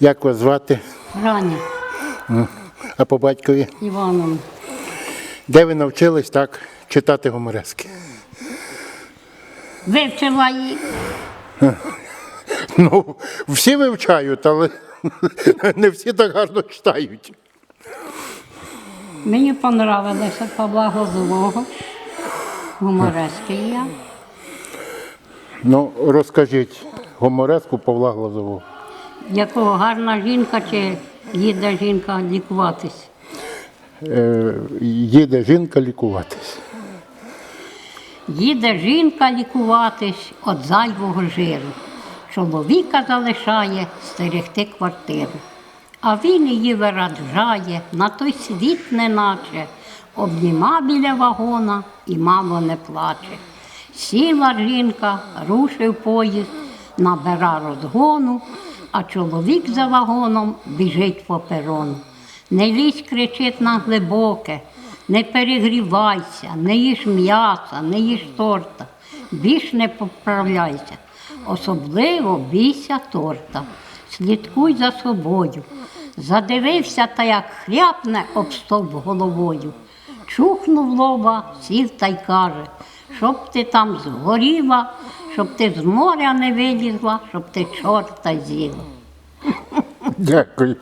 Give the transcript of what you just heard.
Як вас звати? Раня А по батькові? Івановна. Де ви навчились так читати гуморески? Вивчила її. Ну, всі вивчають, але не всі так гарно читають. Мені понравилося Павла Глазового. Гуморески я. Ну, розкажіть гумореску Павла Глазового. Якого гарна жінка чи їде жінка лікуватись. Е, їде жінка лікуватись. Їде жінка лікуватись від зайвого жиру. Чоловіка залишає стерегти квартиру. А він її вираджає на той світ неначе, обніма біля вагона і мало не плаче. Сіла жінка, рушив поїзд, набира розгону, а чоловік за вагоном біжить по перону. Не лізь кричить на глибоке, не перегрівайся, не їж м'яса, не їж торта, більш не поправляйся. Особливо бійся торта, слідкуй за собою. Задивився та як хряпне об стовп головою. Чухнув лоба, сів та й каже, щоб ти там згоріла, щоб ти з моря не вилізла, щоб ти чорта з'їла. Дякую.